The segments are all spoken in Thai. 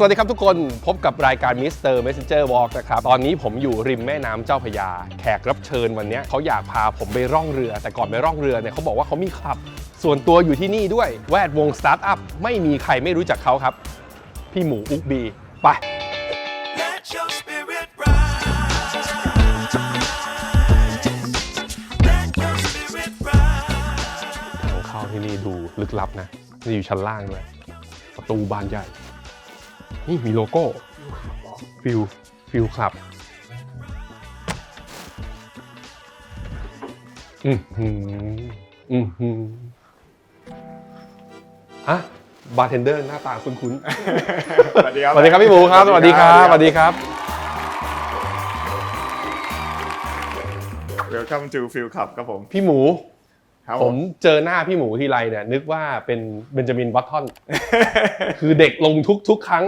สวัสดีครับทุกคนพบกับรายการ Mr. Messenger Walk นะครับ ตอนนี้ผมอยู่ริมแม่น้ำเจ้าพระยา แขกรับเชิญวันเนี้ยเขาอยากพาผมไปร่องเรือ แต่ก่อนไปร่องเรือเนี่ยเขาบอกว่าเขามีคลับ ส่วนตัวอยู่ที่นี่ด้วยแวดวงสตาร์ทอัพไม่มีใครไม่รู้จักเขาครับ พี่หมูอุกบี ไป Let your spirit rise. Let your spirit rise. ทางเข้าที่นี่ดูลึกลับนะนี่อยู่ชั้นล่างเลยประตูบานใหญ่ นี่มีโลโก้ฟิลฟิลคลับอืมหืมอืมหืมอะบาร์เทนเดอร์หน้าตาคุ้นสวัสดีครับๆสวัสดีครับพี่หมูครับ สวัสดีครับ สวัสดีครับเวลคัมทูฟิลคับครับผม พี่หมู ครับผมเจอหน้าพี่หมูทีไรเนี่ยนึกว่าเป็นเบนจามินบัตทอนคือเด็กลงทุกทุกครั้ง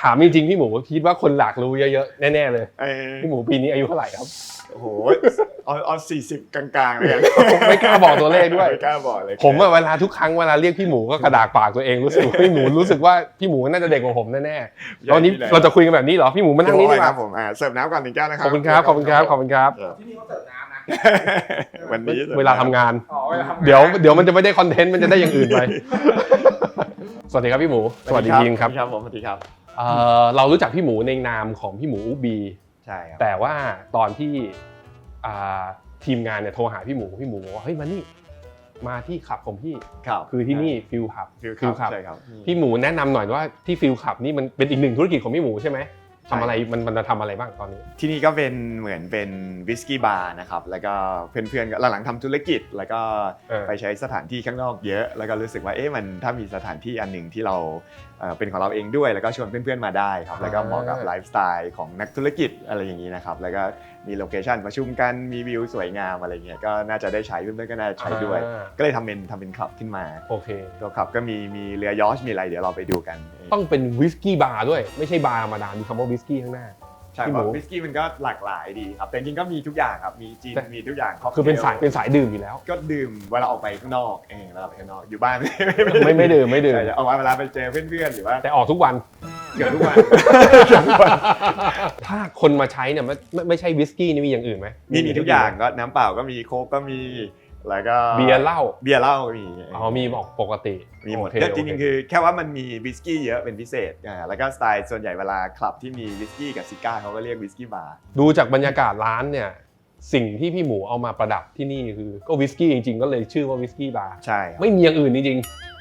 ถามจริงๆพี่หมูคิดว่าคนหลากรู้เยอะๆแน่ๆเลย เอ้ยพี่หมูปีนี้อายุเท่าไหร่ครับ โอ้โหออนออนสี่สิบกลางๆเลยกันผมไม่กล้าบอกตัวเลขด้วย ไม่กล้าบอกเลยผมอะเวลาทุกครั้งเวลาเรียกพี่หมูก็กระดากปากตัวเองรู้สึกว่าพี่หมูรู้สึกว่าพี่หมูน่าจะเด็กกว่าผมแน่ๆตอนนี้เราจะคุยกันแบบนี้เหรอพี่หมูมานั่งนี่ดีกครัว่าบผมอ่าเสิร์ฟน้ำก่อนหนึ่งแก้วนะคขรับอบคุณครับขอบคุณครับขอบคุณครับ ที่นี่เขาเสิร์ฟน้ำนะ วันนี้สิร์ฟเวลาทำงาน อ๋อเวลาทำงานเดี๋ยวเดี๋ยวมันจะไม่ได้คอนเทนต์มันจะได้อย่างอื่นไป สวัสดีครับพี่หมู สวัสดีทีมครับครับผมสวัสดีครับเอ่อเรารู้จักพี่หมูในนามของพี่หมูอุบี ใช่ครับแต่ว่าตอนที่อ่าทีมงานเนี่ยโทรหาพี่หมูพี่หมูบอกว่าเฮ้ยมานี่มาที่ขับของพี่ ครับคือที่นี่ฟิลขับฟิลฟิลคับใช่ครับพี่หมูแนะนำหน่อยว่าที่ฟิลขับนี่มันเป็นอีกหนึ่งธุรกิจของพี่หมูใช่ไหมใช่ ทำอะไรมันมันจะทำอะไรบ้างตอนนี้ ที่นี่ก็เป็นเหมือนเป็นวิสกี้บาร์นะครับ แล้วก็เพื่อนๆก็หลังๆทำธุรกิจ แล้วก็เออ ไปใช้สถานที่ข้างนอกเยอะ แล้วก็รู้สึกว่าเอ๊ะมันถ้ามีสถานที่อันหนึ่งที่เรา เอ่อเป็นของเราเองด้วยแล้วก็ชวนเพื่อนๆมาได้ครับแล้วก็เหมาะกับไลฟ์สไตล์ของนักธุรกิจอะไรอย่างนี้นะครับแล้วก็มีโลเคชันประชุมกันมีวิวสวยงามอะไรเงี้ยก็น่าจะได้ใช้เพื่อนๆก็น่าจะใช้ด้วยอ่าก็เลยทำเป็นทำเป็นคลับขึ้นมาโอเคตัวคลับก็มีมีเรือยอชมีอะไรเดี๋ยวเราไปดูกัน ต้องเป็นวิสกี้บาร์ด้วย ไม่ใช่บาร์ธรรมดามีคำว่าวิสกี้ข้างหน้า ใช่พี่คหมูรับวิสกี้มันก็หลากหลายดีครับแต่จริงๆก็มีทุกอย่างครับมีจีนแต่มีทุกอย่างคือเป็นสาย cocktail เป็นสายดื่มอยู่แล้ว ก็ดื่มเวลาออกไปข้างนอกเองเวลาออกไปข้างนอกอยู่บ้านไม่ไม่ดื่มไม่ดื่มใช่ออกมาเวลาไปเจอเพื่อนๆหรือว่าแต่ออกทุกวันเกือบทุกวันถ้าคนมาใช้เนี่ยไม่ไม่ไม่ใช่วิสกี้นี่มีอย่างอื่นไหมมีมีทุกอย่างก็น้ำเปล่าก็มีโค้กก็มี แล้วก็เบียร์เหล้าเบียร์เหล้าก็มีอ๋อมีบอกปกติมีหมดโอเคแต่จโอริงเคๆคือแค่ว่ามันมีวิสกี้เยอะเป็นพิเศษอ่าแล้วก็สไตล์ส่วนใหญ่เวลาคลับที่มีวิสกี้กับซิก้าเขาก็เรียกวิสกี้บาร์ดูจากบรรยากาศร้านเนี่ยสิ่งที่พี่หมูเอามาประดับที่นี่คือ ก็วิสกี้จริงๆ ก็เลยชื่อว่าวิสกี้บาร์ใช่ครับไม่มีอย่างอื่นจริง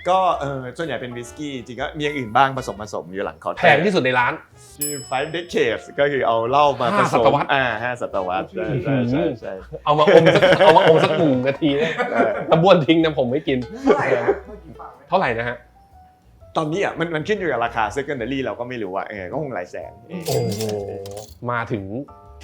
ก็เออส่วนใหญ่เป็นวิสกี้จริงก็มีอย่างอื่นบ้างผสมผสมอยู่หลังเคาน์ๆเตแพอร์งที่สุดในร้าน ชื่อ five decades ก็คือเอาเหล้ามาผห้าสศตมวรรษ อ่าห้าศตวรรษใช่ใช่ใช่ใช่เอามาอมสักเอามาอมสักหนึ่งนาทีเนี่ยเออถ้าบ้วนทิ้งนะผมไม่กิน เท่าไหร่นะเมื่อกี้ฟังไหมเท่าไหร่นะฮะตอนนี้อะมันมันขึ้นอยู่กับราคา secondary เราก็ไม่รู้ว่าเออก็คงหลายแสนโอ้โหมาถึง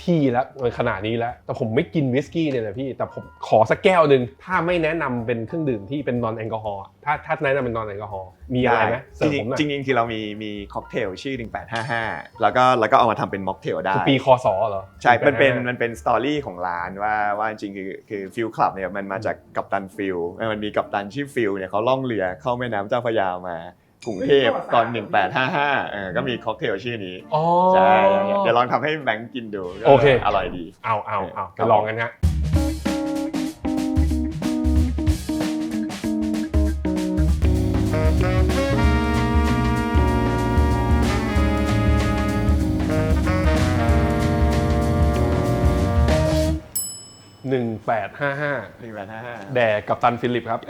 ที่แล้วขนาดนี้แล้ว แต่ผมไม่กินวิสกี้เนี่ยนะพี่ แต่ผมขอสักแก้วหนึ่งถ้าไม่แนะนำเป็นเครื่องดื่มที่เป็นนอนแอลกอฮอล์ถ้าถ้าแนะนำเป็นนอนแอลกอฮอล์มีอะไรไหมเสจริมริผงมหน่อยๆจริงๆคือเรามีมีค็อกเทลชื่อ 1855 แล้วก็แล้วก็เอามาทำเป็นม็อกเทลได้ คือปีคอสอเหรอใช่ มันเป็น มันเป็นสตอรี่ของร้านว่าว่าจริงๆคือคือฟิลคลับเนี่ยมันมาจากกัปตันฟิล มันมีกัปตันชื่อฟิลเนี่ยเขาล่องเรือเข้าแม่น้ำเจ้าพระยามา กรุงเทพตอน 1855เออก็มีค็อกเทลชื่อนี้อ๋อ ใช่เดี๋ยวลองทำให้แบงค์กินดูก็โอเค อร่อยดี เอาเอาเอาครัไปบลองกันฮะหนึ่งแปดห้าห้า1855แด่กับตันฟิลิปครับ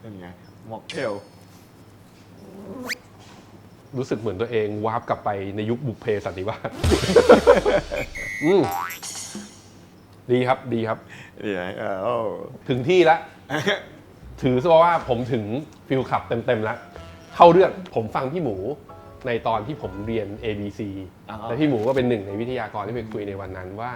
เป็นไงม็อกเทลรู้สึกเหมือนตัวเองวาร์ปกลับไปในยุคบุกเพสันติวาส อืมดีครับดีครับนี่ไงเออโอ้ถึงที่แล้วถือซะว่าผมถึงฟิลขับเต็มๆแล้วเข้าเรื่องผมฟังพี่หมูในตอนที่ผมเรียน ABC อ๋อและพี่หมูก็เป็นหนึ่งในวิทยากรที่ไปคุยในวันนั้นว่า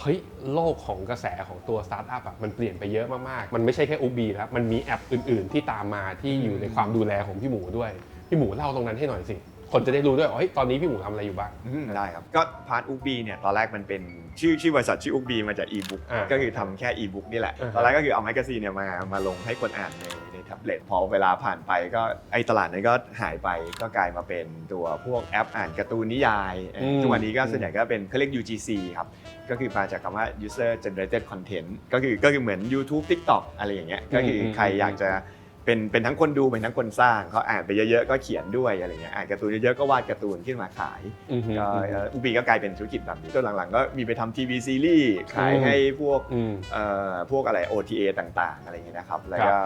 เฮ้ยโลกของกระแสของตัวสตาร์ทอัพอะมันเปลี่ยนไปเยอะมากๆ มันไม่ใช่แค่อุบีแล้ว มันมีแอปอื่นๆ ที่ตามมาที่อยู่ในความดูแลของพี่หมูด้วย พี่หมูเล่าตรงนั้นให้หน่อยสิ คนจะได้รู้ด้วยว่าเฮ้ยตอนนี้พี่หมูทำอะไรอยู่บ้าง อืมได้ครับ ก็พาร์ทอุกบีเนี่ยตอนแรกมันเป็นชื่อชื่อบริษัทชื่ออุกบีมาจากอีบุ๊กอ่าก็คือทำแค่อีบุ๊กนี่แหละ อ่าฮะ ตอนแรกก็คือเอาแมกกาซีนเนี่ยมามาลงให้คนอ่านในในแท็บเล็ตพอเวลาผ่านไปก็ไอตลาดนั้นก็หายไปก็กลายมาเป็นตัวพวกแอปอ่านการ์ตูนนิยายเอ่อทุกวันนี้ก็ส่วนใหญ่ก็เป็นเขาเรียก UGC ครับ ก็คือมาจากคำว่า user generated content ก็คือก็คือเหมือน YouTube TikTok อะไรอย่างเงี้ยก็คือใครอยากจะ เป็นเป็นทั้งคนดูเป็นทั้งคนสร้างเขาอ่านไปเยอะๆก็เขียนด้วยอะไรเงี้ยอ่านการ์ตูนเยอะๆก็วาดการ์ตูนขึ้นมาขายอือฮึก็เอ่ออุบีก็กลายเป็นธุรกิจแบบนี้จนหลังๆ ก็มีไปทำทีวีซีรีส์ขายให้พวก อืม เอ่อพวกอะไร OTA ต่างๆ อะไรอย่างเงี้ยนะครับ แล้วก็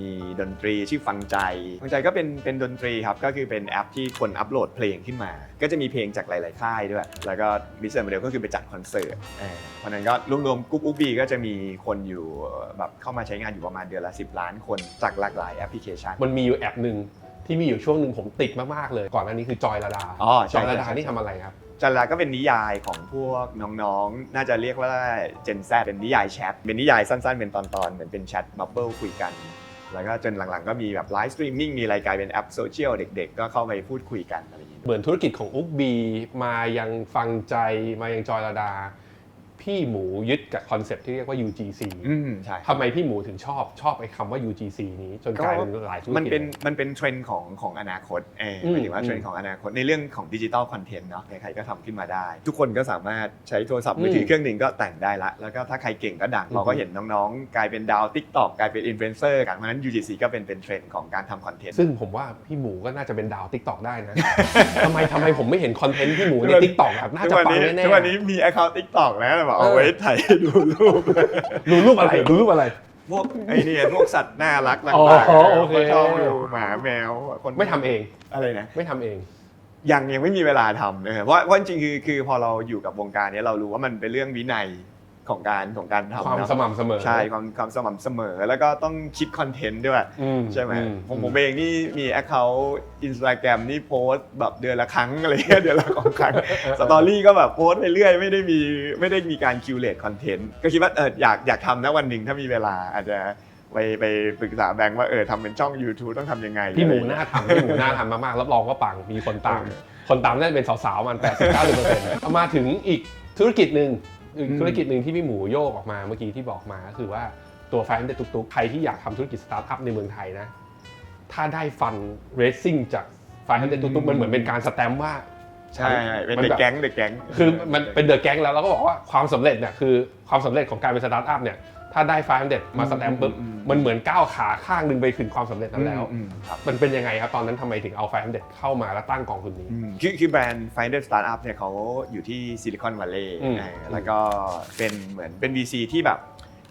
มีดนตรีชื่อฟังใจ ฟังใจก็เป็นเป็นดนตรีครับ ก็คือเป็นแอปที่คนอัปโหลดเพลงขึ้นมา ก็จะมีเพลงจากหลาย ๆ ค่ายด้วย แล้วก็มิสเตอร์โมเดลก็คือไปจัดคอนเสิร์ตเออเพราะฉะนั้นก็รวมๆกุ๊กอุบีก็จะมีคนอยู่แบบเข้ามาใช้งานอยู่ประมาณเดือนละ 10 ล้านคนจากหลากหลายแอปพลิเคชัน มันมีอยู่แอปหนึ่งที่มีอยู่ช่วงหนึ่งผมติดมาก ๆ เลย ก่อนหน้านี้คือจอยระดาอ๋อจใช่อยระดาใช่นี่ทำอะไรครับจันลาก็เป็นนิยายของพวกน้องๆ น่าจะเรียกว่า Gen Z เป็นนิยายแชท เป็นนิยายสั้นๆ เป็นตอนๆ เหมือนเป็นแชทบับเบิลคุยกัน แล้วก็จนหลังๆก็มีแบบไลฟ์สตรีมมิ่งมีรายการเป็นแอปโซเชียลเด็กๆ ก็เข้าไปพูดคุยกันอะไรอย่างเงี้ยเหมือนธุรกิจของอุ๊บบีมายังฟังใจมายังจอยระดา พี่หมูยึดกับคอนเซ็ปต์ที่เรียกว่า UGC อืมใช่ทำไมพี่หมูถึงชอบชอบไอ้คำว่า UGC นี้จนกลายเป็นหลายธุรกิจมันเป็นลยมันเป็นเทรนด์ของของอนาคตเอออืมหมายถึงว่าเทรนด์ของอนาคตในเรื่องของดิจิตอลคอนเทนต์เนาะใครๆก็ทำขึ้นมาได้ ทุกคนก็สามารถใช้โทรศัพท์มือถือมเครื่องหนึ่งก็แต่งได้ละ แล้วก็ถ้าใครเก่งก็ดังอืมเราก็เห็นน้องๆ กลายเป็นดาวทิกตอกกลายเป็นอินฟลูเอนเซอร์กันเพราะฉะนั้น UGC ก็เป็นเป็นเทรนด์ของการทำคอนเทนต์ซึ่งผมว่าพี่หมูก็น่าจะเป็นดาวทิกตอกได้นะทำไมทำไมผมไม่เห็นคอนเทนต์พี่หมูในทิกตอกแบบน่าทุจะกวันปังนี้แน่ทุกวันนี้มี account TikTok แล้วแบบเอาเออไว้ถ่ายให้ดูรูปๆดูรูปอะไรดูรูปอะไร พวกไอ้นี่พวกสัตว์น่ารักต่างอ๋อๆโอเคชอบดูหมาแมวคนไม่ทำเอง อะไรนะ ไม่ทำเอง ยังยังไม่มีเวลาทำนะครับเพราะเพราะจริงๆคือคือพอเราอยู่กับวงการเนี้ยเรารู้ว่ามันเป็นเรื่องวินัย ของการของการทำความเนอะสม่ำเสมอใช่ความความสม่ำเสมอ แล้วก็ต้องคิดคอนเทนต์ด้วยอืใช่ไหมอืผมผมเองนี่มีแอคเคาท์อินสตาแกรมนี่โพสต์แบบเดือนละครั้งอะไรเงี้ยเดือนละสองครั้งสตอรี่ก็แบบโพสต์ไปเรื่อยไม่ได้มีไม่ได้มีการคิวเลตคอนเทนต์ก็คิดว่าเอออยากอยากทำนะวันหนึ่งถ้ามีเวลาอาจจะไปไปปรึกษาแบงค์ว่าเออทำเป็นช่อง YouTube ต้องทำยังไง พี่หมูอะไรน่าเงี้ยทำพี่หมูน่าทำมากๆรับรองว่าปังมีคนตาม คนตามน่าจะเป็นสาวๆมัน 80 90เปอร์เซ็นต์มาถึงอีกธุรกิจหนึ่ง อีกธุรกิจหนึ่งที่พี่หมูโยกออกมาเมื่อกี้ที่บอกมาก็คือว่าตัวไฟน์เด็ดตุกๆใครที่อยากทำธุรกิจสตาร์ทอัพในเมืองไทยนะ ถ้าได้ฟันเรซซิ่งจากไฟน์เด็ดตุกๆมันเหมือนเป็นการสแตมป์ว่าใช่เป็นมันเด็แบกบแก๊งเด็กแก๊งคือมันเป็นเดอะแก๊งแล้วเราก็บอกว่าความสำเร็จเนี่ยคือความสำเร็จของการเป็นสตาร์ทอัพเนี่ย ถ้าได้ไฟน์เด็ดมาสแตมป์ปุ๊บอืมอืมมันเหมือนก้าวขาข้างหนึ่งไปถึงความสำเร็จนั้นแล้วอืมครับมันเป็นยังไงครับ ตอนนั้นทำไมถึงเอาไฟน์เด็ดเข้ามาแล้วตั้งกองทุนนี้อืมคือคือแบรนด์ Finder Startup เนี่ยเขาอยู่ที่ซิลิคอนวัลเลย์อืมแล้วก็เป็นเหมือนเป็น VC ที่แบบ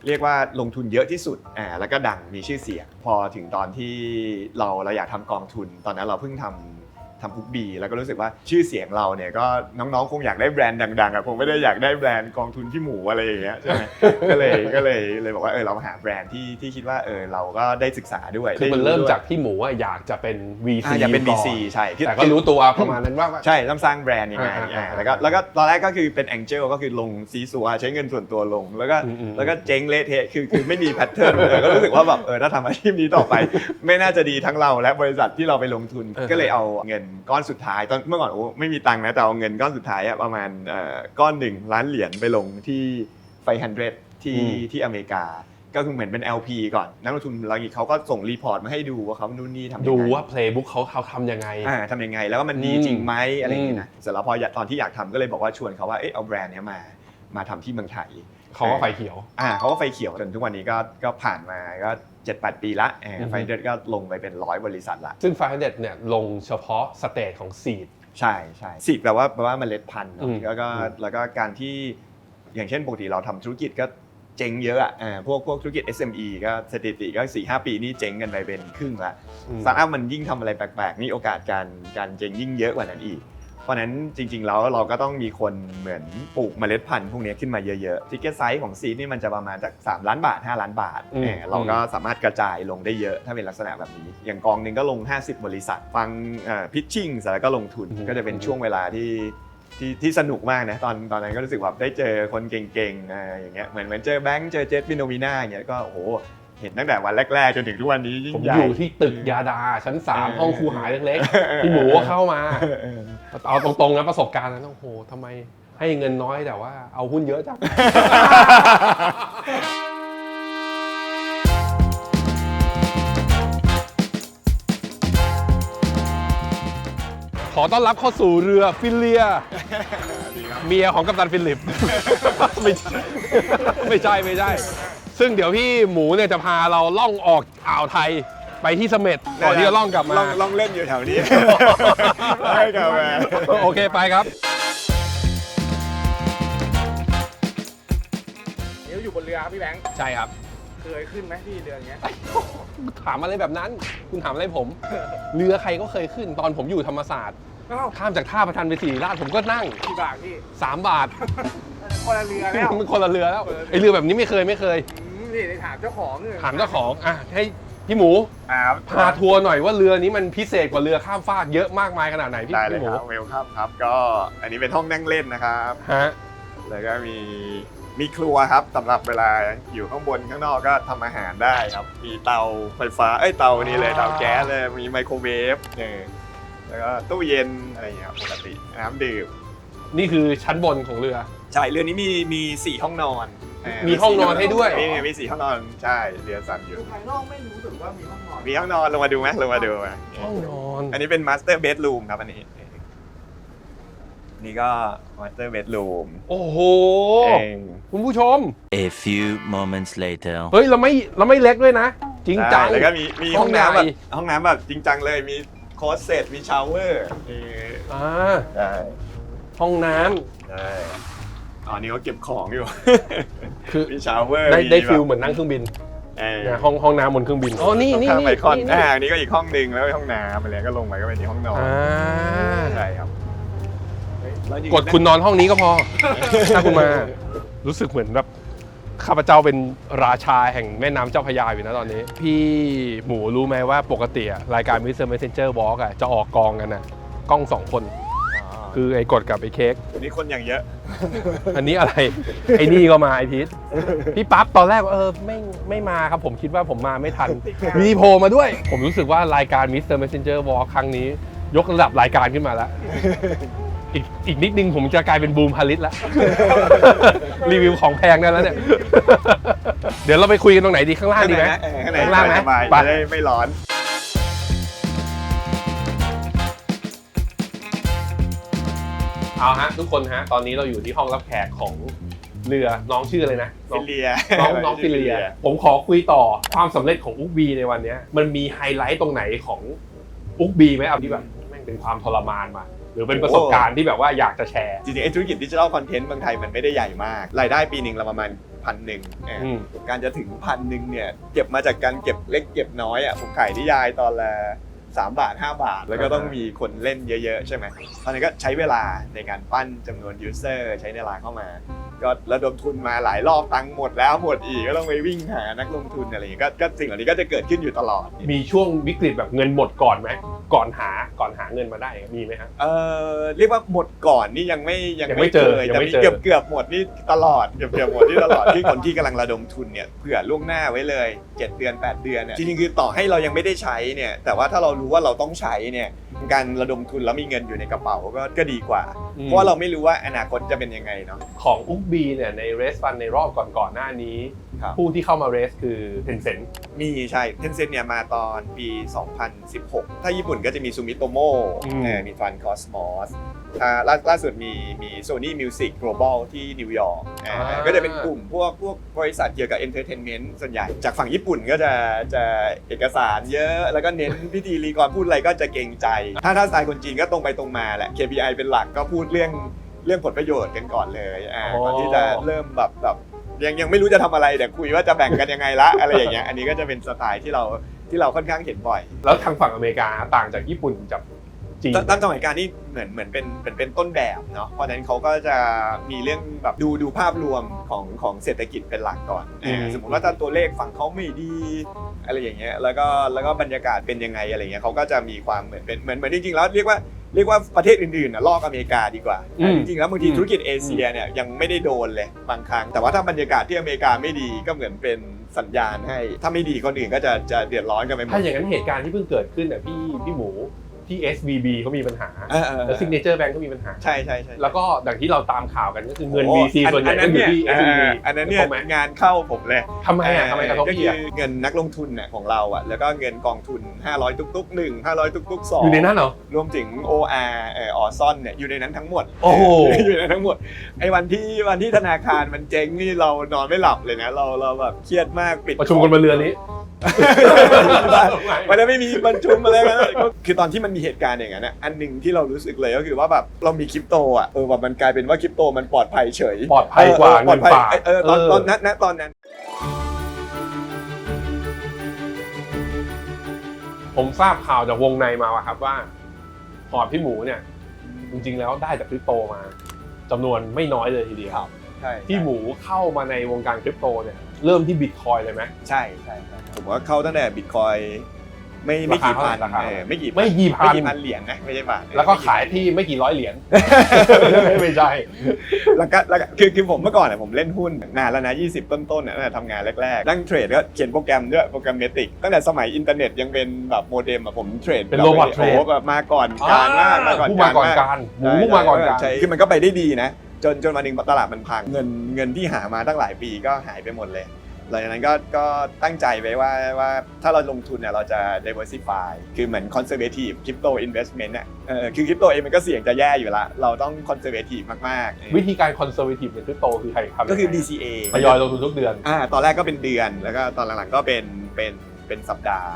เรียกว่าลงทุนเยอะที่สุดอ่าแล้วก็ดังมีชื่อเสียง พอถึงตอนที่เราเราอยากทำกองทุน ตอนนั้นเราเพิ่งทำ ทำพุกบีแล้วก็รู้สึกว่าชื่อเสียงเราเนี่ยก็น้องๆคงอยากได้แบรนด์ดังๆอะคงไม่ได้อยากได้แบรนด์กองทุนพี่หมูอะไรอย่างเงี้ยใช่ไหมก็เลยก็เลยเลยบอกว่าเออเราหาแบรนด์ที่ที่คิดว่าเออเราก็ได้ศึกษาด้วยคือมันได้เริ่มด้วยจากพี่หมูว่าอยากจะเป็น VC อ่าอยากเป็นก่ VC ใช่คือแต่ก็รู้ตัวประมาณนั้นว่าใช่ต้องสร้างแบรนด์ยังไงอ่าอ่าอ่าอ่าแล้วก็แล้วก็ตอนแรกก็คือเป็น Angel ก็คือลงซีซัวใช้เงินส่วนตัวลง แล้วก็อืมอืมแล้วก็เจ๊งเละเทะคือคือไม่มีแพทเทิร์นเลยก็รู้สึกว่าแบบเออถ้าทำอาชีพนี้ต่อไป ไม่น่าจะดีทั้งเราและบริษัทที่เราไปลงทุนเออก็เลยเอาเงินก้อนสุดท้ายตอนเมื่อก่อนโอ้ไม่มีตังค์นะแต่เอาเงินก้อนสุดท้ายอะประมาณเอ่อก้อนหนึ่งล้านเหรียญไปลงที่ไฟฮันเดที่ที่อเมริกา ก็คือเหมือนเป็น LP ก่อนนักลงทุนเราอีกเขาก็ส่งรีพอร์ตมาให้ดูว่าเขานู่นนี่ทำยังไงดูว่า playbook เขาเขาทำยังไงอ่าทำยังไง แล้วก็มันดีอืมจริงไหมอะไรอย่างเงี้ยนะเสร็จแล้วพออยากตอนที่อยากทำก็เลยบอกว่าชวนเขาว่าเออเอาแบรนด์เนี้ยมามาทำที่เมืองไทย เขาก็ไฟเขียวอ่าเขาก็ไฟเขียวจนทุกวันนี้ก็ก็ผ่านมาก็เจ็ดแปดปีละเอออือฮึไฟเดอร์ก็ลงไปเป็นร้อยบริษัทละซึ่งไฟเด็ดเนี่ยลงเฉพาะสเตจของ seed ใช่ใช่สิแปลว่าแปลว่าเมล็ดพันธุ์เนอือะมแล้วก็อืมแล้วก็การที่อย่างเช่นปกติเราทำธุรกิจก็เจ๊งเยอะอะอ่าพวกพวกธุรกิจ SME ก็สถิติก็4ีหปีนี่เจ๊งกันไปเป็นครึ่งละอืมสตาร์ทอัพมันยิ่งทำอะไรแปลกๆนี่โอกาสการการเจ๊งยิ่งเยอะกว่านั้นอีก เพราะฉะนั้นจริง ๆ แล้วเราก็ต้องมีคนเหมือนปลูกเมล็ดพันธุ์พวกนี้ขึ้นมาเยอะๆทิกเก็ตไซส์ของซีนี่มันจะประมาณจาก 3 ล้านบาท 5 ล้านบาทอืมเออเราก็สามารถกระจายลงได้เยอะถ้าเป็นลักษณะแบบนี้ อย่างกองหนึ่งก็ลง 50 บริษัท ฟังพิชชิ่งเสร็จแล้วก็ลงทุนอืม ก็จะเป็นช่วงเวลาที่ที่ที่สนุกมากนะตอนตอนนั้นก็รู้สึกแบบได้เจอคนเก่งๆอ่าอย่างเงี้ยเหมือนเหมือนเจอแบงค์เจอเจสบิโนมิน่าอย่างเงี้ยก็โอ้โห เห็นตั้งแต่วันแรกๆ จนถึงทุกวันนี้ยิ่งผมใหญ่ อยู่ที่ตึกยาดา ชั้น3ห้องครูหายเล็กๆพี่หมูก็เข้ามาเอาตรงๆนะประสบการณ์นะโอ้โหทำไมให้เงินน้อยแต่ว่าเอาหุ้นเยอะจัง ขอต้อนรับเข้าสู่เรือฟิลเลีย เมียของกัปตันฟิลิป ไม่ใช่ไม่ใช่ไม่ใช่ ซึ่งเดี๋ยวพี่หมูเนี่ยจะพาเราล่องออกอ่าวไทยไปที่เสม็ดก่อนที่จะล่องกลับมาล่องล่องเล่นอยู่แถวนี้ให้กลับมาโอเคไปครับ เดี๋ยวอยู่บนเรือครับพี่แบงค์ใช่ครับ เคยขึ้นไหมพี่เรืออย่างเงี้ย ถามอะไรแบบนั้น คุณถามอะไรผม เรือใครก็เคยขึ้น ตอนผมอยู่ธรรมศาสตร์อ้าวข้ามจากท่าประทันไปสี่ราชผมก็นั่ง กี่บาทพี่3บาท คนละเรือแล้วมันคนละเรือแล้วไอเรือแบบนี้ไม่เคยไม่เคย อืมนี่ได้ถามเจ้าของเลยถามเจ้าของอะให้พี่หมูครับพาทัวร์หน่อยว่าเรือนี้มันพิเศษกว่าเรือข้ามฟากเยอะมากมายขนาดไหนพี่ได้เลยพี่หมูครับเวลคัมครับ ก็อันนี้เป็นห้องนั่งเล่นนะครับ ฮะแล้วก็มีมีครัวครับสำหรับเวลาอยู่ข้างบนข้างนอกก็ทำอาหารได้ครับ มีเตาไฟฟ้าเอ้ยเตานี่เลยเตาแก๊สเลยมีไมโครเวฟเออแล้วก็ตู้เย็นอะไรอย่างเงี้ยครับปกติน้ำดื่มนี่คือชั้นบนของเรือ ใช่เรือนี้มีมีสี่ห้องนอนเมีห้องนอนให้ด้วย มีมีสี่ห้องนอนใช่เรือสั่นอยู่ ดูภายนอกไม่รู้สึกว่ามีห้องนอนมีห้องนอนลงมาดูไหมลงมาดูไหมห้องนอนอันนี้เป็นมาสเตอร์เบดรูมครับอันนี้ นี่ก็มาสเตอร์เบดรูมโอ้โห เองคุณผู้ชม A few moments later. เฮ้ย เราไม่เราไม่เล็กด้วยนะ จริงจัง ใช่แล้วก็มีมีห้ห้อองงใหญ่น้ำแบบห้องน้ำแบบจริงจังเลยมีโคสเซตมีชาวเวอร์มีอ่าใช่ห้องน้ำ ใช่ อ๋อนี่เขาเก็บของอยู่ คือมีชาวเวอร์ได้มีได้แบบฟิลเหมือนนั่งเครื่องบินเออนะห้องห้องน้ำบนเครื่องบิน อ๋อ นี่นี่ข้างนี่ไมคอนนี่อ่าอันนี้ก็อีกห้องหนึ่งแล้วก็ห้องน้ำอะไรก็ลงไปก็เป็นที่ห้องนอนอ่าใช่ครับแล้วยืนกดคุณนอนห้องนี้ก็พอ ถ้าคุณมา รู้สึกเหมือนแบบข้าพเจ้าเป็นราชาแห่งแม่น้ำเจ้าพระยาอยู่นะตอนนี้ พี่หมูรู้ไหมว่าปกติอะรายการ Mr. Messenger Walk อะจะออกกองกันอะกล้องสองคนอ๋อ คือไอ้กดกับไอ้เค้กนี่คนอย่างเยอะ อันนี้อะไร ไอ้นี่ก็มาไอพีทพี่ปั๊บตอนแรกว่าเออไม่ไม่มาครับผมคิดว่าผมมาไม่ทัน มีโผล่มาด้วย ผมรู้สึกว่ารายการ Mr. Messenger Walk ครั้งนี้ ยกระดับรายการขึ้นมาแล้วอีกอีกนิดนึงผมจะกลายเป็นบูมพาริสแล้ว รีวิวของแพงได้แล้วเนี่ย เดี๋ยวเราไปคุยกันตรงไหนดีข้างล่างดีไหมเออข้างในข้างล่างไหมสบายไป จะได้ไม่ร้อน เอาฮะทุกคนฮะตอนนี้เราอยู่ที่ห้องรับแขกของเรือน้องชื่ออะไรนะน้องฟิเลียน้องน้องฟิลเลีย ผมขอคุยต่อความสำเร็จของอุกบีในวันเนี้ยมันมีไฮไลท์ตรงไหนของอุกบีไหมเอาที่แบบแม่งเป็นความทรมานมา หรือเป็นประสบการณ์ที่แบบว่าอยากจะแชร์ จริงๆไอ้ธุรกิจดิจิทัลคอนเทนต์เมืองไทยมันไม่ได้ใหญ่มาก รายได้ปีหนึ่งเราประมาณพันหนึ่งเอออมการจะถึงพันหนึ่งเนี่ย เก็บมาจากการเก็บเล็กเก็บน้อยอะผมขายนิยายตอนละ สามบาท 5 บาท แล้วก็ต้องมีคนเล่นเยอะ ๆ ใช่ไหมตอนนี้นก็ใช้เวลาในการปั้นจำนวนยูเซอร์ใช้ในไลน์เข้ามา ก็ระดมทุนมาหลายรอบตังค์หมดแล้วหมดอีกก็ต้องไปวิ่งหานักลงทุนอะไรอย่างเงี้ยก็ก็สิ่งเหล่านี้ก็จะเกิดขึ้นอยู่ตลอด มีช่วงวิกฤตแบบเงินหมดก่อนไหมก่อนหาก่อนหาเงินมาได้มีไหมฮะ เออเรียกว่าหมดก่อนนี่ยังไม่ยังยังไม่เจอคยังแต่ไม่มีเจอ เกือบเกือบหมดนี่ตลอดเกือบเกือบหมดที่ตลอดที่คนที่กำลังระดมทุนเนี่ยเผื่อล่วงหน้าไว้เลย7เดือน8เดือนเนี่ยจริงๆคือต่อให้เรายังไม่ได้ใช้เนี่ยแต่ว่าถ้าเรารู้ว่าเราต้องใช้เนี่ย การระดมทุนแล้วมีเงินอยู่ในกระเป๋าก็ก็ดีกว่า อืม เพราะว่าเราไม่รู้ว่าอนาคตจะเป็นยังไงเนาะ ของอุกบีเนี่ยในเรสฟันในรอบก่อนๆหน้านี้ ครับ ผู้ที่เข้ามาเรสคือเทนเซ็น มีใช่เทนเซ็นเนี่ยมาตอนปี 2016 ถ้าญี่ปุ่นก็จะมีซูมิโตโมอืม มีฟันคอสมอส ล่าล่าสุดมีมี Sony Music Global ที่นิวยอร์กอ่า ก็จะเป็นกลุ่มพวกพวกบริษัทเกี่ยวกับ Entertainment ส่วนใหญ่ จากฝั่งญี่ปุ่นก็จะจะเอกสารเยอะ แล้วก็เน้นพิธีรีกรพูดอะไรก็จะเกรงใจ ถ้าถ้าสไตล์คนจีนก็ตรงไปตรงมาแหละ KPI เป็นหลักก็พูดเรื่องเรื่องผลประโยชน์กันก่อนเลยอ่าก่อนที่จะเริ่มแบบแบบยังยังไม่รู้จะทำอะไรแต่คุยว่าจะแบ่งกันยังไงละอะไรอย่างเงี้ยอันนี้ก็จะเป็นสไตล์ที่เราที่เราค่อนข้างเห็นบ่อย แล้วทางฝั่งอเมริกาต่างจากญี่ปุ่นกับ จีนตามสมัยการนี่เหมือนเหมือนเป็นเป็นเป็นต้นแบบเนาะเพราะฉะนั้นเขาก็จะมีเรื่องแบบดูดูภาพรวมของของเศรษฐกิจเป็นหลักก่อนอืมอ่าสมมติว่าถ้าตัวเลขฝั่งเขาไม่ดีอะไรอย่างเงี้ยแล้วก็แล้วก็บรรยากาศเป็นยังไงอะไรเงี้ยเขาก็จะมีความเหมือนเป็นเหมือนเหมือนจริงๆแล้วเรียกว่าเรียกว่าประเทศอื่นๆนะลอกอเมริกาดีกว่าอืม จริงๆแล้วบางทีอืมธุรกิจเอเชียเนี่ยยังไม่ได้โดนเลยบางครั้ง แต่ว่าถ้าบรรยากาศที่อเมริกาไม่ดีก็เหมือนเป็นสัญญาณให้ ถ้าไม่ดีคนอื่นก็จะจะเดือดร้อนกันไปหมด ถ้าอย่างนั้นเหตุการณ์ที่เพิ่งเกิดขึ้นเนี่ยพี่พี่หมู ที่ SVB เขามีปัญหาเออเออแล้ว Signature Bank ก็มีปัญหา ใช่ใช่ใช่แล้วก็อย่างที่เราตามข่าวกันก็คือเงินโอ้ VC ส่วนใหญ่ก็อยู่ที่อัน SVB เนี่ยอันนั้นเนี่ยถูกไหมงานเข้าผมเลยทำไมอะทำไมกระทบก็พี่คืออะเงินนักลงทุนเนี่ยของเราอะแล้วก็เงินกองทุน 500 ตุ๊กๆ1 500 ตุ๊กๆ2อยู่ในนั้นเหรอ รวมถึง OR เอ่อออซอนเนี่ยอยู่ในนั้นทั้งหมดโอ้โห อยู่ในนั้นทั้งหมดไอ้วันที่วันที่ธนาคารมันเจ๊งนี่เรานอนไม่หลับเลยนะเราเราแบบเครียดมากปิดประชุมกันบนเรือนี้ มันจะไม่มีประชุมอะไรกันก็คือตอนที่มันมีเหตุการณ์อย่างนั้นนะอันหนึ่งที่เรารู้สึกเลยก็คือว่าแบบเรามีคริปโตอะเออแบบมันกลายเป็นว่าคริปโตมันปลอดภัยเฉยปลอดภัยกว่าออปลอดภัยเงินฝากเออตอนเออตอนนั้นณตอนนั้น ผมทราบข่าวจากวงในมาว่าครับว่าพอร์ตพี่หมูเนี่ยจริงๆแล้วได้จากคริปโตมาจำนวนไม่น้อยเลยทีเดียวครับใช่พี่หมูเข้ามาในวงการคริปโตเนี่ย เริ่มที่บิตคอยเลยไหม ใช่ใช่ใช่ผมว่าเข้าตั้งแต่บิตคอยไม่ไม่กี่พันราคาเออไม่กี่ไม่กี่พัน ไม่กี่พันเหรียญนะไม่ใช่บาทแล้วก็ขายที่ไม่กี่ร้อยเหรียญ ไม่ใช่ แล้วก็แล้วก็คือคือผมเมื่อก่อนเนี่ยผมเล่นหุ้นนานแล้วนะ 20 ต้นๆเนี่ยตั้งแต่ทำงานแรกๆนั่งเทรดก็เขียนโปรแกรมด้วยโปรแกรมเมติกตั้งแต่สมัยอินเทอร์เน็ตยังเป็นแบบโมเด็มอะผมเทรดเป็นแบบ robot โอ้โห trade แบบมาก่อนการมากมาก่อนผู้มาก่อนมการหมูผู้มาก่อนการ ใช่คือมันก็ไปได้ดีนะ จนจนวันหนึ่งตลาดมันพังเงินเงินที่หามาตั้งหลายปีก็หายไปหมดเลยหลังจากนั้นก็ก็ตั้งใจไว้ว่าว่าถ้าเราลงทุนเนี่ยเราจะ diversify คือเหมือน conservative crypto investment เนี่ยเออคือคริปโตเองมันก็เสี่ยงจะแย่อยู่ละ เราต้อง conservative มากๆ วิธีการคอนเซอร์ t ทีฟในคริปโตคือใครทำก็คือยังไง DCA ทยอยลงทุนทุกเดือนอ่าตอนแรกก็เป็นเดือนแล้วก็ตอนหลังๆก็เป็นเป็นเป็นสัปดาห์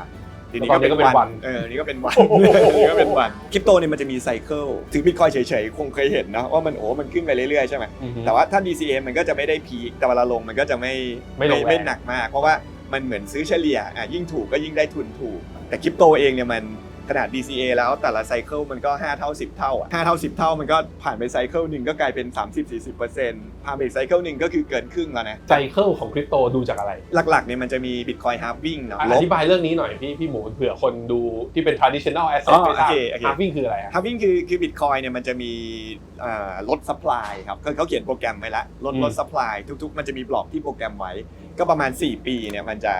ทีนี้แล้วตอนนี้ก็เป็นวัน เออ นี่ก็เป็นวันโอ้โหนี่ก็เป็นวัน คริปโตเนี่ยมันจะมีไซเคิลถือบิตคอยเฉยๆ คงเคยเห็นนะว่ามันโอ้ มันขึ้นไปเรื่อยๆ ใช่ไหม แต่ว่าถ้า DCA มันก็จะไม่ได้พีค แต่เวลาลงมันก็จะไม่ไม่ลงแรงไม่หนักมาก เพราะว่ามันเหมือนซื้อเฉลี่ย อะยิ่งถูกก็ยิ่งได้ทุนถูก แต่คริปโตเองเนี่ยมัน ขนาด DCA แล้วแต่ละไซเคิลมันก็ 5 เท่า 10 เท่าอะ5เท่า 10 เท่ามันก็ผ่านไปไซเคิลหนึ่งก็กลายเป็น 30-40%ผ่านไปอีกไซเคิลหนึ่งก็คือเกินครึ่งแล้วนะ ไซเคิลของคริปโตดูจากอะไร หลักๆเนี่ยมันจะมี Bitcoin halving เนาะอะลอบธิบายเรื่องนี้หน่อยพี่พี่หมูเผื่อคนดูที่เป็น traditional อ๋ asset อไม่ทราบโอเคโอเคฮาร์วิ่งคืออะไรอะ halving คือคือ Bitcoin เนี่ยมันจะมีอ่าลด supply ครับเขาเขาเขียนโปรแกรมไว้แล้วลดลด supply ทุกๆ มันจะมีบล็อกที่โปรแกรมไว้ ก็ประมาณ 4 ปีเนี่ยมันจะ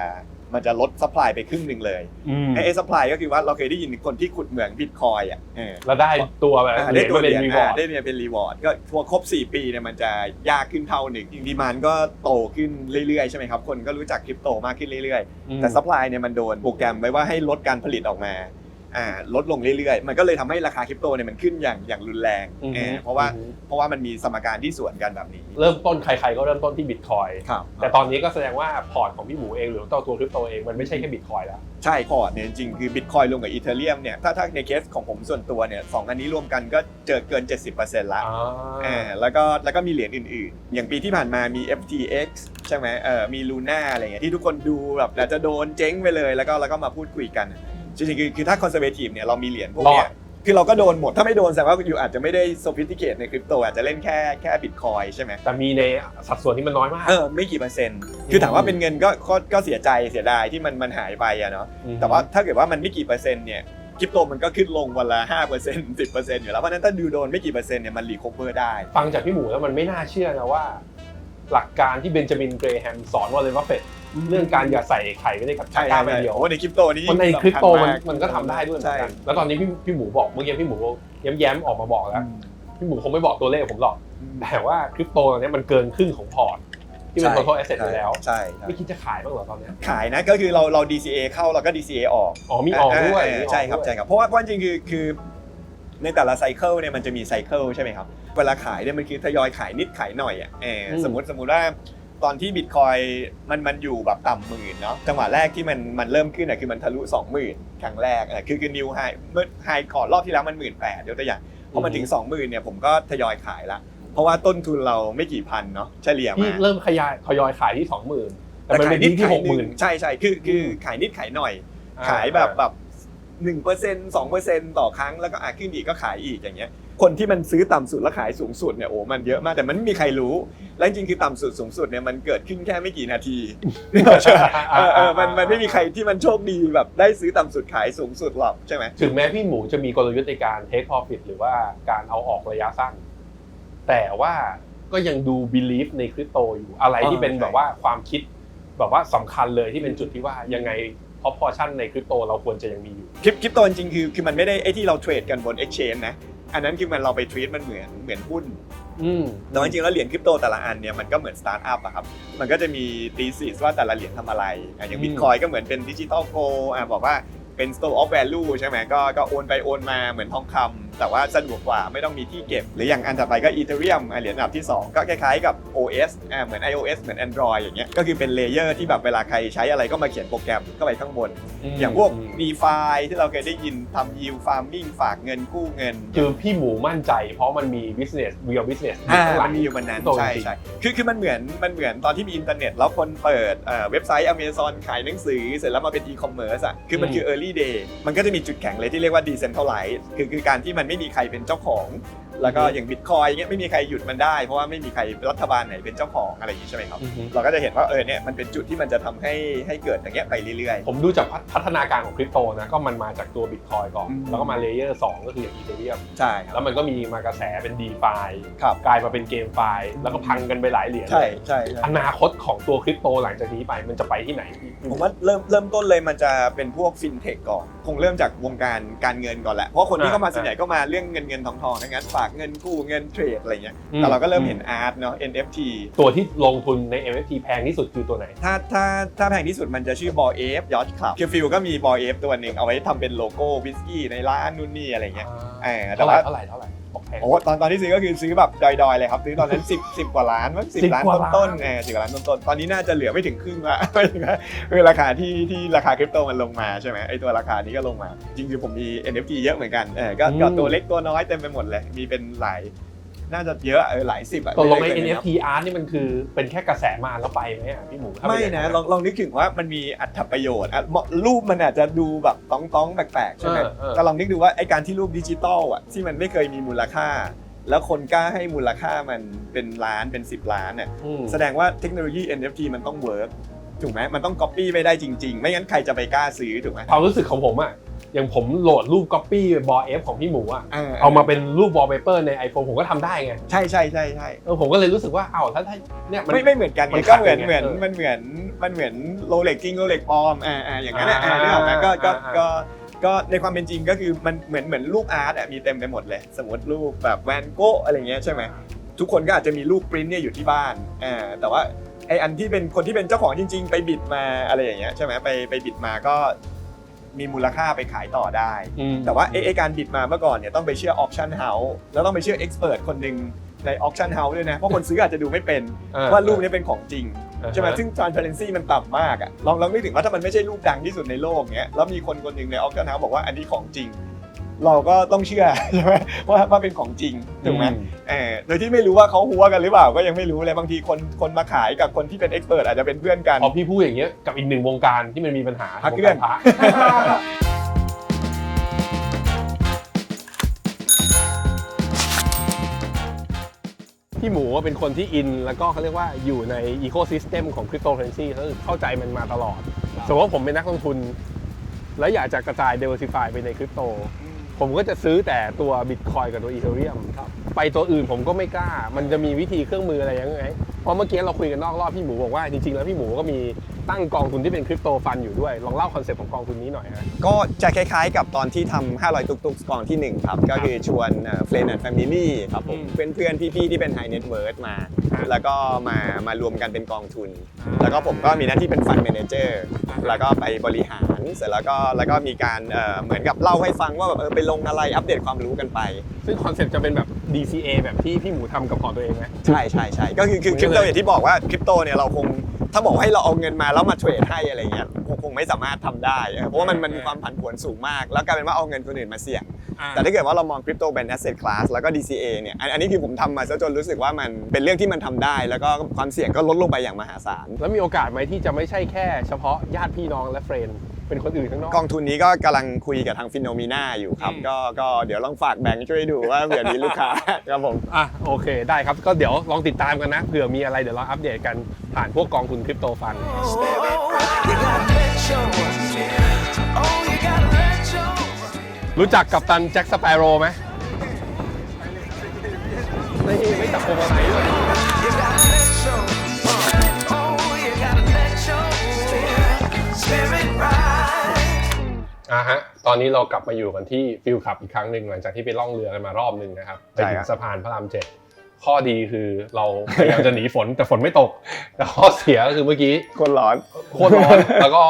มันจะลด supply ไปครึ่งหนึ่งเลยอืมไอ้ supply ก็คือว่าเราเคยได้ยินคนที่ขุดเหมือง Bitcoin อะเออแล้วได้ตัวแบบอ่าเหรีได้ยญตัวมาเหเป็รีนยญรีวออ่าร์ดได้เนี่ยเป็นรีวอร์ดก็ทัวร์ครบ 4 ปีเนี่ยมันจะยากขึ้นเท่าหนึ่งดีมานก็โตขึ้นเรื่อยๆใช่ไหมครับคนก็รู้จักคริปโตมากขึ้นเรื่อยๆแต่ supply เนี่ยมันโดนโปรแกรมไว้ว่าให้ลดการผลิตออกมา อ่าลดลงเรื่อยๆ มันก็เลยทำให้ราคาคริปโตเนี่ยมันขึ้นอย่างอย่างรุนแรงอือฮึ เออเพราะว่าอือฮึเพราะว่ามันมีสมการที่สวนกันแบบนี้เริ่มต้นใครๆก็เริ่มต้นที่บิตคอยครับ แต่ตอนนี้ก็แสดงว่าพอร์ตของพี่หมูเองหรือตัวตัวคริปโตเองมันไม่ใช่แค่บิตคอยแล้ว ใช่พอร์ตเนี่ยจริงๆคือบิตคอยลงกับอีเทเรียมเนี่ยถ้าถ้าในเคสของผมส่วนตัวเนี่ยสองอันนี้รวมกันก็เจอเกิน 70%ละอ่าแล้วก็แล้วก็มีเหรียญอื่นๆ อย่างปีที่ผ่านมามี FTX ใช่ไหมเออมี Luna อะไรเงี้ยที่ทุกคนดูแบบอาจจะโดนเจ๊งไปเลยแล้วก็แล้วก็มาพูดคุยกัน จริงๆคือคือถ้า conservative เนี่ยเรามีเหรียญพวกเนี้ยคือเราก็โดนหมด ถ้าไม่โดนแสดงว่าอยู่อาจจะไม่ได้ sophisticate ในคริปโตอาจจะเล่นแค่แค่ Bitcoin ใช่ไหมแต่มีในสัดส่วนที่มันน้อยมาก เออไม่กี่เปอร์เซ็นต์ คือถามว่าเป็นเงินก็ก็ก็เสียใจเสียดายที่มันมันหายไปอะเนาะแต่ว่าถ้าเกิดว่ามันไม่กี่เปอร์เซ็นต์เนี่ยคริปโตมันก็ขึ้นลงวันละ5% 10%อยู่แล้ว เพราะฉะนั้นถ้าดูโดนไม่กี่เปอร์เซ็นต์เนี่ยมันรีคอเวอร์ได้ ฟังจากพี่หมูแล้วมันไม่น่าเชื่อนะว่า หลักการที่เบนจามินเกรแฮมสอนวอลเลนบัฟเฟต เรื่องการอย่าใส่ไข่ไว้ในกับใช่ตะกใช่ร้าใบใช่เดียวโอ้ในคริปโตนี่คนในคริปโตมันสำคัญากมันก็ทำได้ด้วยเหมือนใช่กันแล้วตอนนี้พี่พี่หมูบอกเมื่อกี้พี่หมูแย้มๆออกมาบอกแล้วพี่หมูคงไม่บอกตัวเลขผมหรอกแต่ว่าคริปโตตอนนี้มันเกินครึ่งของพอร์ตที่เป็น total asset ไปแล้วใช่ใช่ไม่คิดจะขายบ้างเหรอตอนเนี้ยขายนะก็คือเราเรา DCA เข้าเราก็ DCA ออกอ๋อมีออกด้วยเออมีออกใช่ครับด้วยใช่ครับเพราะว่าเพราะจริงๆคือคือในแต่ละไซเคิลเนี่ยมันจะมีไซเคิลใช่ไหมครับ เวลาขายเนี่ยมันคือทยอยขายนิดขายหน่อยอะเออสมมติสมมติว่า ตอนที่บิตคอยมันมันอยู่แบบต่ำหมื่นเนาะจังหวะแรกที่มันมันเริ่มขึ้นอะคือมันทะลุ 20,000 ครั้งแรกอะคือคือนิวไฮเมื่อไฮก่อนรอบที่แล้วมันหมื่นแปดเดี๋ยวตัวอย่างพอมันถึง 20,000เนี่ยผมก็ทยอยขายละ เพราะว่าต้นทุนเราไม่กี่พันเนาะเฉลี่ยพี่มาเริ่มขยายทยอยขายที่สองหมื่นแต่มันเป็นที่ที่หกหมื่นใช่ใช่คือคือขายนิดขายหน่อย ขายแบบแบบหนึ่งเปอร์เซ็นต์สองเปอร์เซ็นต์ต่อครั้งแล้วก็อะขึ้นอีกก็ขายอีกอย่างเงี้ย คนที่มันซื้อต่ำสุดแล้วขายสูงสุดเนี่ยโอ้มันเยอะมากแต่มันไม่มีใครรู้และจริงๆคือต่ำสุดสูงสุดเนี่ยมันเกิดขึ้นแค่ไม่กี่นาทีใช่ไหมเออเออมันมันไม่มีใครที่มันโชคดีแบบได้ซื้อต่ำสุดขายสูงสุดหรอกใช่ไหมถึงแม้พี่หมูจะมีกลยุทธ์ในการ take profit หรือว่าการเอาออกระยะสั้น แต่ว่าก็ยังดู believe ในคริปโตอยู่อะไรที่เป็นอ่าใช่แบบว่าความคิดแบบว่าสำคัญเลยที่เป็นจุดที่ว่ายังไง proportion ในคริปโตเราควรจะยังมีอยู่คริปคริปโตจริงๆคือคือมันไม่ได้ไอ้ที่เราเทรดกันบน exchange นะ อันนั้นคือมันเราไปทรีตมันเหมือนเหมือนหุ้นอืมแต่ว่าจริงๆแล้วเหรียญคริปโตแต่ละอันเนี่ยมันก็เหมือนสตาร์ทอัพอะครับ มันก็จะมีตีสิสว่าแต่ละเหรียญทำอะไรอะอย่างอืมบิตคอยก็เหมือนเป็นดิจิตอลโกอะบอกว่าเป็น store of value ใช่ไหมก็ก็โอนไปโอนมาเหมือนทองคำแต่ว่าสะดวกกว่าไม่ต้องมีที่เก็บ หรืออย่างอันต่อไปก็ Ethereum อะเหรียญอันดับที่ 2 ก็คล้ายๆกับ OS อะเหมือน iOS เหมือน Android อย่างเงี้ยก็คือเป็นเลเยอร์ที่แบบเวลาใครใช้อะไรก็มาเขียนโปรแกรมเข้าไปข้างบน อย่างพวก DeFi ที่เราเคยได้ยินทำ yield farming ฝากเงินกู้เงิน คือพี่หมูมั่นใจเพราะมันมี business real business อ่าข้างหลัมังนมีอยู่บนนั้นโตใช่จริงๆใช่คือคือมันเหมือนมันเหมือนตอนที่มีอินเทอร์เน็ตแล้วคนเปิดเอ่อเว็บไซต์ Amazon ขายหนังสือ เสร็จแล้วมาเป็นอีคอมเมิร์ซอะคือมันคือ early day มันก็จะมีจุดแข็งเลยที่เรียกว่า decentralized คือคือการที่มันไม่มีใครเป็นเจ้าของ แล้วก็อย่างบิตคอยเงี้ยไม่มีใครหยุดมันได้เพราะว่าไม่มีใครรัฐบาลไหนเป็นเจ้าของอะไรอย่างนี้ใช่ไหมครับอือฮึเราก็จะเห็นว่าเออเนี่ยมันเป็นจุดที่มันจะทำให้ให้เกิดอย่างเงี้ยไปเรื่อยผมดูจากพัฒนาการของคริปโตนะก็มันมาจากตัวบิตคอยก่อนอืมแล้วก็มาเลเยอร์2ก็คืออย่างอีเทเรียมๆใช่ครัแล้บวมันก็มีมากระแสเป็น d e f i ครับกลายมาเป็นเกมไฟล์แล้วก็พังกันไปหลายเหรียญใช่ใช่ใช่อนาคตของตัวคริปโตหลังจากนี้ไปมันจะไปที่ไหนพี่ผมว่าเริ่มเริ่มต้นเลยมันจะเป็นพวกฟินเทคก่อนคงเริ่มจากวงการการเงินก่อนแหละเพราะคนที่เข้ามาส่วนใหญ่ก็มาเรื่องเงินเงินทองทองทั้งนั้นฝากเงินกู้เงินเทรดอะไรเงี้ยแต่เราก็เริ่มเห็นอาร์ตเนาะ NFT ตัวที่ลงทุนใน NFT แพงที่สุดคือตัวไหน ถ้าถ้าถ้าแพงที่สุดมันจะชื่อบอเอฟยอ t คลับคือฟิลก็มีบอเอฟตัวหนึ่งเอาไว้ทำเป็นโลโก้วิสกี้ในร้านนู่นนี่อะไรเงี้ยเออแต่เท่าไหร่ว่าเท่าไหร่เท่าไหร่ บอกแพงโอ้ตอนตอนที่ซื้อก็คือซื้อแบบดอยๆเลยครับซื้อตอนนั้น10 10กว่าล้านมั้งสิ10ล้านกว่าล้านต้นๆเออสิบกว่าล้านต้นๆตอนนี้น่าจะเหลือไม่ถึงครึ่งละไม่ถึงละคือราคาที่ที่ราคาคริปโตมันลงมาใช่ไหมไอตัวราคานี้ก็ลงมา จริงๆผมมี NFT เยอะเหมือนกันเออก็ก็ตัวเล็กตัวน้อยเต็มไปหมดเลยมีเป็นหลาย น่าจะเยอะเออหลายสิบอะตกลงในม่ด้เกิน NFT art นี่มันคือเป็นแค่กระแสมาแล้วไปไหมอะพี่หมูถ้าเป็ไม่อย่างนะนั้นลองลองนึกถึงว่ามันมีอัตประโยชน์อะเหมาะรูปมันอาจจะดูแบบต้องต้องๆแปลกๆใช่ไหม เออเออแต่ลองนึกดูว่าไอการที่รูปดิจิตอลอะที่มันไม่เคยมีมูลค่า แล้วคนกล้าให้มูลค่ามันเป็นล้านเป็น 10 ล้านเนี่ยอืมแสดงว่าเทคโนโลยี NFT มันต้องเวิร์กถูกไหมมันต้องก๊อปปี้ไม่ได้จริง ๆ ไม่งั้นใครจะไปกล้าซื้อถูกไหมความรู้สึกของผมอะ อย่างผมโหลดรูป copy บอเอฟของพี่หมูอะเออเอามาเป็นรูป wallpaper ใน iPhone ผมก็ทำได้ไง ใช่ใช่ใช่ใช่เออผมก็เลยรู้สึกว่าเอ้าถ้าถ้าเนี่ยมันไม่ไม่เหมือนกันมัไงนก็เหมือนขัดกันไงเหมือนเออมันเหมือนมันเหมือนโรเล็กจริงโรเล็กปลอมอ่าอ่าอย่างนั้นอะอ่าอ่านึกออกไหมก็ก็อ่าก็ก็ในความเป็นจริงก็คือมันเหมือนเหมือนรูปอาร์ตอะมีเต็มไปหมดเลย สมมติรูปแบบแวนโก้อะไรเงี้ยใช่ไหมทุกคนก็อาจจะมีรูปปริ้นเนี่ยอยู่ที่บ้านอ่าแต่ว่าไออันที่เป็นคนที่เป็นเจ้าของจริง ๆ ไปบิดมาอะไรอย่างเงี้ยใช่ไหมไปไปบิดมาก็ มีมูลค่าไปขายต่อได้ อืม แต่ว่าไอ้ไอ้การบิดมาเมื่อก่อนเนี่ยต้องไปเชื่อออ t ชั่นเฮาส์แล้วต้องไปเชื่อเอ็กซ์เพรสคนหนึ่งในออ t ชั่นเฮาส์ด้วยนะ เพราะคนซื้ออาจจะดูไม่เป็นเออว่ารูปนี้เป็นของจริง อ่าฮะ ใช่ไหมซึ่ง transparency มันต่ำมากอะลองลองนึกถึงว่าถ้ามันไม่ใช่รูปดังที่สุดในโลกเนี้ยแล้วมีคนคนหนึ่งในออ t ชั่นเฮาส์บอกว่าอันนี้ของจริง เราก็ต้องเชื่อใช่ไหมว่าว่าเป็นของจริงถูกไหมอืเออโดยที่ไม่รู้ว่าเขาหัวกันหรือเปล่าก็ยังไม่รู้เลยบางทีคนคนมาขายกับคนที่เป็นเอ็กซ์เพรสอาจจะเป็นเพื่อนกันพอพี่พูดอย่างเงี้ยกับอีกหนึ่งวงการที่มันมีปัญหาพระเครื่องวการพระพี่หมูเป็นคนที่อิน แล้วก็เขาเรียกว่าอยู่ในอีโคซิสเต็มของคริปโตเคอเรนซีก็คือเข้าใจมันมาตลอด สมมติว่าผมเป็นนักลงทุน แล้วอยากจะกระจาย diversify ไปในคริปโต ผมก็จะซื้อแต่ตัว Bitcoin กับตัว Ethereum ไปตัวอื่นผมก็ไม่กล้า มันจะมีวิธีเครื่องมืออะไรยังไง เพราะเมื่อกี้เราคุยกันนอกรอบพี่หมูบอกว่าจริงๆแล้วพี่หมูก็มีตั้งกองทุนที่เป็นคริปโตฟันอยู่ด้วย ลองเล่าคอนเซ็ปต์ของกองทุนนี้หน่อยฮะ ก็จะคล้ายๆกับตอนที่ทำ500ตุกตุกกองที่ 1 ครับ ก็คือชวนเฟรนด์แอนด์แฟมิลี่ครับผมอืมเพื่อนๆ พี่ๆ ที่เป็นไฮเน็ตเวิร์มาครับแล้วก็มามารวมกันเป็นกองทุนอ่าแล้วก็ผมก็มีหน้าที่เป็นฟัน d ม a เจอร์อ่าแล้วก็ไปบริหารเสร็จแล้วก็แล้วก็มีการเอ่อเหมือนกับเล่าให้ฟังว่าแบบเออไปลงอะไรอัปเดตความรู้กันไป ซึ่งคอนเซ็ปต์จะเป็นแบบ DCA แบบที่พี่หมูทำกับของตัวเองไหมใช่ใช่ใช่ก็คือคือเหมืคอนริกันปโตเลยอย่างที่บอกว่าคริปโตเนี่ยเราคง ถ้าบอกให้เราเอาเงินมาแล้วมาเทรดให้อะไรเงี้ยคงคงไม่สามารถทำได้เออเพราะว่ามันมันมีความผันผวนสูงมาก แล้วกลายเป็นว่าเอาเงินคนอื่นมาเสี่ยง แต่ถ้าเกิดว่าเรามองคริปโตเป็น asset class แล้วก็ DCA เนี่ย อันอันนี้คือผมทำมาซะจนรู้สึกว่ามันเป็นเรื่องที่มันทำได้ แล้วก็ความเสี่ยงก็ลดลงไปอย่างมหาศาล แล้วมีโอกาสไหมที่จะไม่ใช่แค่ เฉพาะญาติพี่น้องและเฟรนด์ เป็นคนอื่นข้างนอก กองทุนนี้ก็กำลังคุยกับทางฟิโนมีนาอยู่ครับ อืม ก็ก็เดี๋ยวลองฝากแบงค์ช่วยดูว่าเผื่อมีลูกค้า ครับผม อะโอเคได้ครับก็เดี๋ยวลองติดตามกันนะเผื่อมีอะไรเดี๋ยวเราอัปเดตกันผ่านพวกกองทุนคริปโตฟัน You gotta let your Oh, you gotta let your รู้จักกับตันแจ็คสเปโร่ไหมนี่ไม่จับพวงมาลัยด้วย อะฮะ ตอนนี้เรากลับมาอยู่กันที่ฟิลขับอีกครั้งหนึ่งหลังจากที่ไปล่องเรือกันมารอบหนึ่งนะครับไปใช่ถึครังบสะพานพระรามเจ็ดข้อดีคือเราพยายามจะหนีฝนแต่ฝนไม่ตกแต่ข้อเสียก็คือเมื่อกี้คนร้อนโคตรร้อนแล้วก็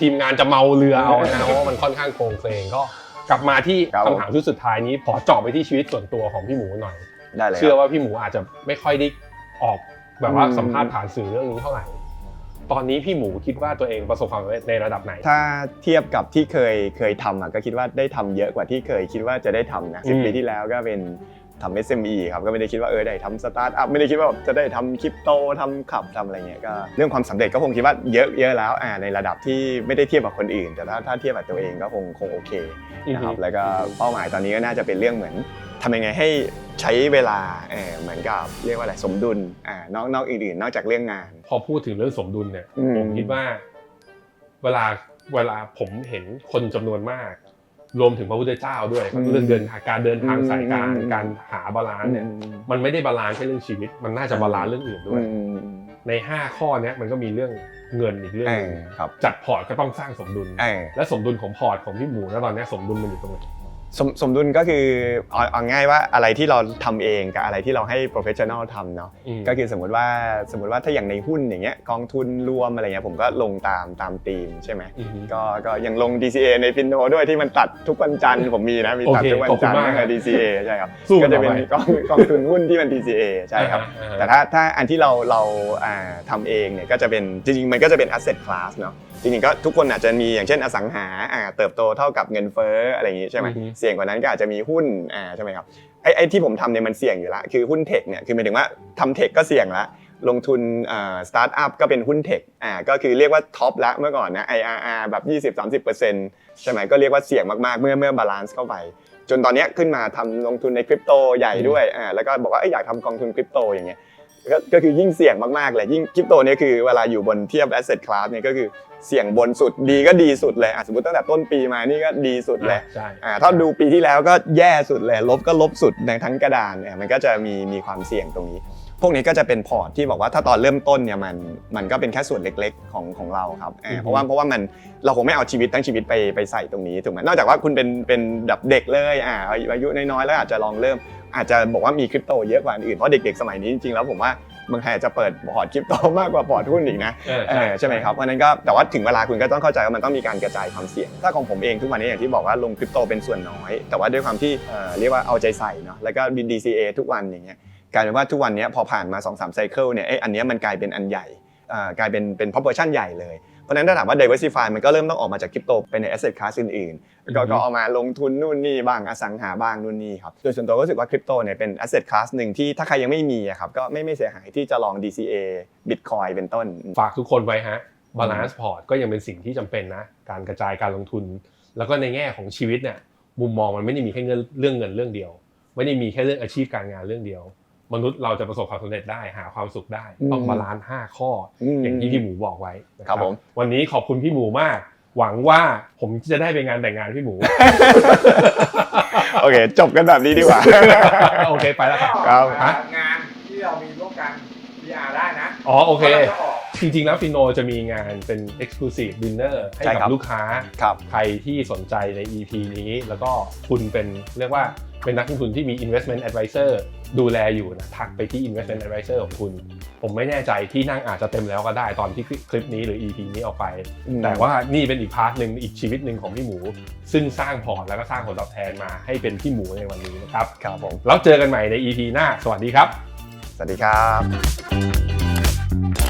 ทีมงานจะเมาเรือเอานะเพราะว่ามันค่อนข้างโครงเคลงก็กลับมาที่ครับผมคำถามที่สุดท้ายนี้ขอเจาะไปที่ชีวิตส่วนตัวของพี่หมูหน่อยได้เลยเชื่อครับว่าพี่หมูอาจจะไม่ค่อยได้ออกแบบว่าอืมสัมภาษณ์ผ่านสื่อเรื่องนี้เท่าไหร่ ตอนนี้พี่หมูคิดว่าตัวเองประสบความสำเร็จในระดับไหน ถ้าเทียบกับที่เคยเคยทำอะก็คิดว่าได้ทำเยอะกว่าที่เคยคิดว่าจะได้ทำนะสิอืมปีที่แล้วก็เป็นทำ SME ครับก็ไม่ได้คิดว่าเออได้ทำสตาร์ทอัพไม่ได้คิดว่าแบบจะได้ทำคริปโตทำขับทำอะไรเงี้ยก็เรื่องความสำเร็จก็คงคิดว่าเยอะเยอะแล้วอ่าในระดับที่ไม่ได้เทียบกับคนอื่น แต่ถ้าถ้าเทียบกับตัวเองก็คงคงโอเคนะครับแล้วก็เป้าหมายตอนนี้ก็น่าจะเป็นเรื่องเหมือน ทำยังไงให้ใช้เวลาเออเหมือนกับเรียกว่าอะไรสมดุลอ่านอกนอกอื่นๆนอกจากเรื่องงาน พอพูดถึงเรื่องสมดุลเนี่ยอืม ผมคิดว่า เวลาเวลาผมเห็นคนจำนวนมาก รวมถึงพระพุทธเจ้าด้วยเรื่องเดินทางการเดินทางสายกลารการหาบาลานซ์เนี่ยมันไม่ได้บาลานซ์แค่เรื่องชีวิต มันน่าจะบาลานซ์เรื่องอื่นด้วย อืมใน 5 ข้อเนี้ยมันก็มีเรื่องเงินอีกเรื่องเอหนึงอครับจัดพอร์ตก็ต้องสร้างสมดุล เออและสมดุลของพอร์ตของพี่หมูแล้วตอนเนี้ยสมดุลมันอยู่ตรงไหน สมสมดุลก็คือเอาเอาง่ายว่าอะไรที่เราทำเองกับอะไรที่เราให้ professional ทำเนาะอืม ก็คือสมมติว่าสมมติว่าถ้าอย่างในหุ้นอย่างเงี้ยกองทุนรวมอะไรเงี้ยผมก็ลงตามตามธีมใช่ไหมอือฮึ ก็ก็ยังลง DCA ในฟินโนด้วยที่มันตัดทุกวันจันทร์ผมมีนะมีตัดโอเคทุกวันจันทขอบคุณร์มากนั่นคือ DCA ใช่ครับสู้ก็จะเป็นต่อไปกองกองทุนหุ้นที่เป็น DCA ใช่ครับอ่าฮะแต่ถ้าถ้าอันที่เราเราอ่าทำเองเนี่ยก็จะเป็นจริงๆ มันก็จะเป็น asset class เนาะ จริงๆก็ทุกคนอาจจะมีอย่างเช่นอสังหาอ่าเติบโตเท่ากับเงินเฟ้ออะไรอย่างงี้ใช่ไหมอือฮึ เสี่ยงกว่านั้นก็อาจจะมีหุ้นอ่าใช่ไหมครับไอ้ไอ้ที่ผมทำเนี่ยมันเสี่ยงอยู่ละคือหุ้นเทคเนี่ยคือหมายถึงว่าทำเทคก็เสี่ยงละลงทุนสตาร์ทอัพก็เป็นหุ้นเทคอ่าก็คือเรียกว่าท็อปละเมื่อก่อนนะ IRR แบบ 20-30%ใช่ไหมก็เรียกว่าเสี่ยงมากๆเมื่อเมื่อบาลานซ์เข้าไป จนตอนเนี้ยขึ้นมาทำลงทุนในคริปโตใหญ่ด้วยอ่าแล้วก็บอกว่าเอ้ยอยากทำกองทุนคริปโตอย่างเงี้ย ก็ก็คือยิ่งเสี่ยงมากๆเลยยิ่งคริปโตเนี่ยคือเวลาอยู่บนเทียบ asset class เนี่ยก็คือเสี่ยงบนสุดดีก็ดีสุดเลยอะสมมติตั้งแต่ต้นปีมานี่ก็ดีสุดเลยใช่อ่าถ้าดูปีที่แล้วก็แย่สุดเลยลบก็ลบสุดในทั้งกระดานเนี่ยมันก็จะมีมีความเสี่ยงตรงนี้ พวกนี้ก็จะเป็นพอร์ตที่บอกว่าถ้าตอนเริ่มต้นเนี่ยมันมันก็เป็นแค่ส่วนเล็กๆของของเราครับอ่าอือฮึเพราะว่าเพราะว่ามันเราคงไม่เอาชีวิตทั้งชีวิตไปไปใส่ตรงนี้ถูกไหมนอกจากว่าคุณเป็นเป็นแบบเด็กเลยอ่าอายุน้อยๆแล้วอาจจะลองเริ่ม อาจจะบอกว่ามีคริปโตเยอะกว่าอันอื่นเพราะเด็กๆสมัยนี้จริงๆแล้วผมว่าเมืองไทยอาจจะเปิดพอร์ตคริปโตมากกว่าพอร์ตหุ้นอีกนะเออเออใช่ไหมครับเพราะฉะนั้นก็แต่ว่าถึงเวลาคุณก็ต้องเข้าใจว่ามันต้องมีการกระจายความเสี่ยง ถ้าของผมเองทุกวันนี้อย่างที่บอกว่าลงคริปโตเป็นส่วนน้อย แต่ว่าด้วยความที่เอ่อเรียกว่าเอาใจใส่เนาะแล้วก็บิน DCA ทุกวันอย่างเงี้ย กลายเป็นว่าทุกวันนี้พอผ่านมา2-3สามไซเคิลเนี่ยไอ้อันเนี้ยมันกลายเป็นอันใหญ่อ่ากลายเป็นเป็น proportion ใหญ่เลยเพราะฉะนั้นถ้าถามว่า diversify มันก็เริ่มต้องออกมาจากคริปโตเป็นใน asset class อื่นๆก็ก็เอามาลงทุนนู่นนี่บ้างอสังหาบ้างนู่นนี่ครับโดยส่วนตัวก็รู้สึกว่าคริปโตเนี่ยเป็น asset class หนึ่งที่ถ้าใครยังไม่มีอะครับก็ไม่ไม่เสียหายที่จะลอง DCA Bitcoin เป็นต้น ฝากทุกคนไว้ฮะบาลานซ์พอร์ตก็ยังเป็นสิ่งที่จำเป็นนะ การกระจายการลงทุน แล้วก็ในแง่ของชีวิตเนี่ยมุมมองมันไม่ได้มีแค่เงินเรื่องเงินเรื่องเดียว ไม่ได้มีแค่เรื่องอาชีพการงานเรื่องเดียว มนุษย์เราจะประสบความสำเร็จได้หาความสุขได้ ต้องอืมบาลานซ์ห้าข้ออมอย่างที่พี่หมูบอกไว้นะคครัรับบผมวันนี้ขอบคุณพี่หมูมาก หวังว่าผมจะได้ไปงานแต่งงานพี่หมู โอเค จบกันแบบนี้ดีกว่า โอเคไปแล้วครับครับฮะงานที่เรามีร่วมกัน PR ได้นะ อ๋อโอเคพราะราจะออกจริงๆ แล้วฟิโนจะมีงานเป็น Exclusive Dinner ให้ใช่กับครับลูกค้าครับใครที่สนใจใน EP นี้ แล้วก็คุณเป็นเรียกว่าเป็นนักลงทุนที่มี investment advisor ดูแลอยู่นะทักไปที่ investment advisor ของคุณ ผมไม่แน่ใจที่นั่งอาจจะเต็มแล้วก็ได้ตอนที่คลิปนี้หรือ EP นี้ออกไปอืมแต่ว่านี่เป็นอีกพาร์ทหนึ่งอีกชีวิตหนึ่งของพี่หมู ซึ่งสร้างพอร์ตแล้วก็สร้างผลตอบแทนมาให้เป็นพี่หมูในวันนี้นะครับครับผมแล้วเจอกันใหม่ใน EP หน้า สวัสดีครับ สวัสดีครับ